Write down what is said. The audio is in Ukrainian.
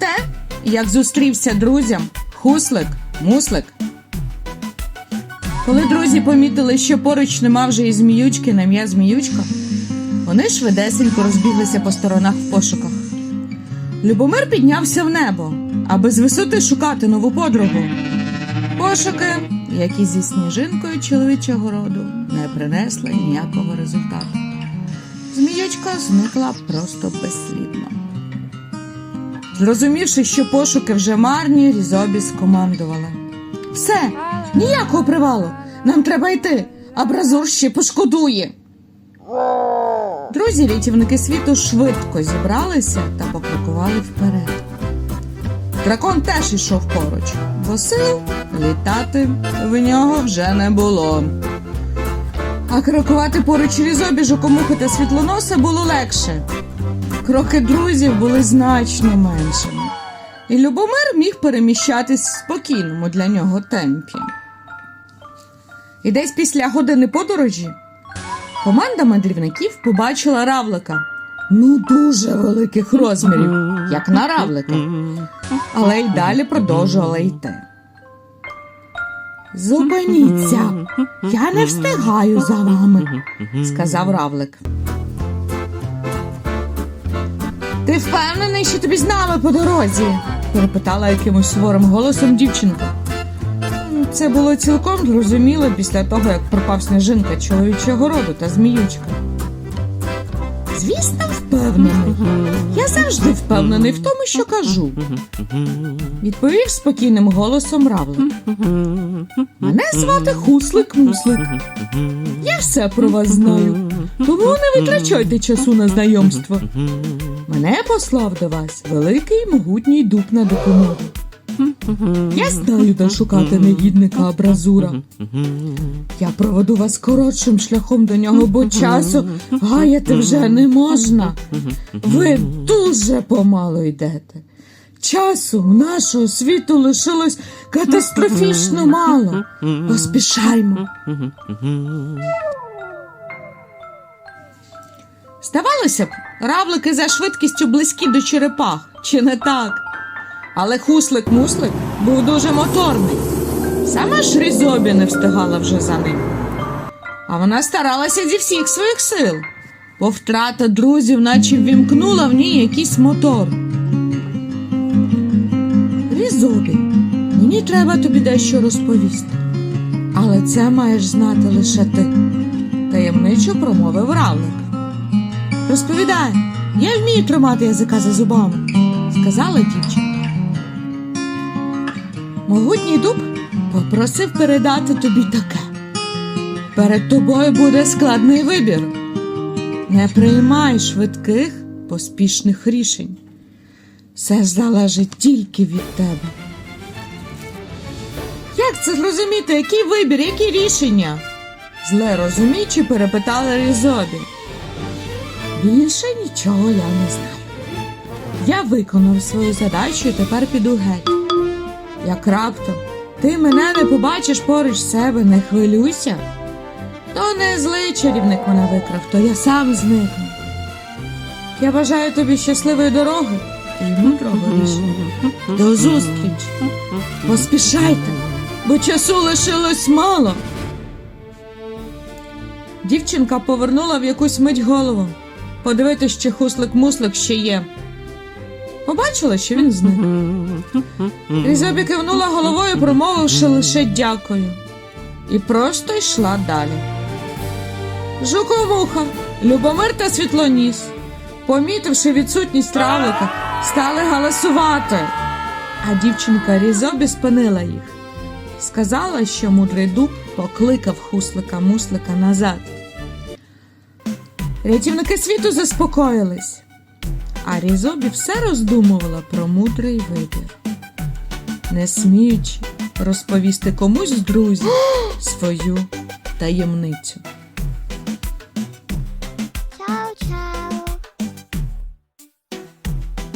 те, як зустрівся друзям хуслик, муслик. Коли друзі помітили, що поруч нема вже і зміючки на ім'я зміючка, вони швидесенько розбіглися по сторонах в пошуках. Любомир піднявся в небо, аби з висоти шукати нову подругу. Пошуки, як і зі сніжинкою чоловічого роду, не принесли ніякого результату. Зміючка зникла просто безслідно. Зрозумівши, що пошуки вже марні, Різобі скомандувала. Все, ніякого привалу. Нам треба йти, а бразур ще пошкодує. Друзі, рятівники світу швидко зібралися та покрокували вперед. Дракон теж йшов поруч, бо сил літати в нього вже не було. А крокувати поруч різобі, жокомухи та світлоноса було легше. Кроки друзів були значно меншими, і Любомир міг переміщатись в спокійному для нього темпі. І десь після години подорожі команда мандрівників побачила равлика. Ну, дуже великих розмірів, як на равлика, але й далі продовжувала йти. Зупиніться, я не встигаю за вами, сказав равлик. Ти впевнений, що тобі з нами по дорозі? перепитала якимось суворим голосом дівчинка. Це було цілком зрозуміло після того, як пропав сніжинка чоловічого роду та зміючка. Звісно, впевнений. Я завжди впевнений в тому, що кажу. Відповів спокійним голосом Равлик. Мене звати Хуслик Муслик. Я все про вас знаю. Тому не витрачайте часу на знайомство. Мене послав до вас великий могутній дуб на допомогу. Я знаю, де шукати негідника Абразура. Я проведу вас коротшим шляхом до нього, бо часу гаяти вже не можна. Ви дуже помало йдете. Часу в нашого світу лишилось катастрофічно мало. Поспішаймо. Здавалося б, равлики за швидкістю близькі до черепах, чи не так? Але хуслик-муслик був дуже моторний. Сама ж Різобі не встигала вже за ним. А вона старалася зі всіх своїх сил, бо втрата друзів, наче ввімкнула в ній якийсь мотор. Різобі, мені треба тобі дещо розповісти. Але це маєш знати лише ти, таємничо промовив равлик. Розповідай, я вмію тримати язика за зубами, сказала дівчинка. Могутній дуб попросив передати тобі таке. Перед тобою буде складний вибір. Не приймай швидких, поспішних рішень. Все залежить тільки від тебе. Як це зрозуміти, який вибір, які рішення? Зле розуміючи, перепитала Різобі. Більше нічого я не знаю. Я виконав свою задачу і тепер піду геть. Як раптом ти мене не побачиш поруч себе, не хвилюйся. То не злий чарівник мене викрав, то я сам зникну. Я бажаю тобі щасливої дороги і мудрого рішення. До зустрічі. Поспішайте, бо часу лишилось мало. Дівчинка повернула в якусь мить голову. Подивитись, чи хуслик-муслик ще є. Побачила, що він зник. Різобі кивнула головою, промовивши лише дякую. І просто йшла далі. Жуковуха, Любомир та Світлоніс, помітивши відсутність травлика, стали галасувати. А дівчинка Різобі спинила їх. Сказала, що мудрий дуб покликав хуслика муслика назад. Рятівники світу заспокоїлись, а Різобі все роздумувала про мудрий вибір, не сміючи розповісти комусь з друзів свою таємницю.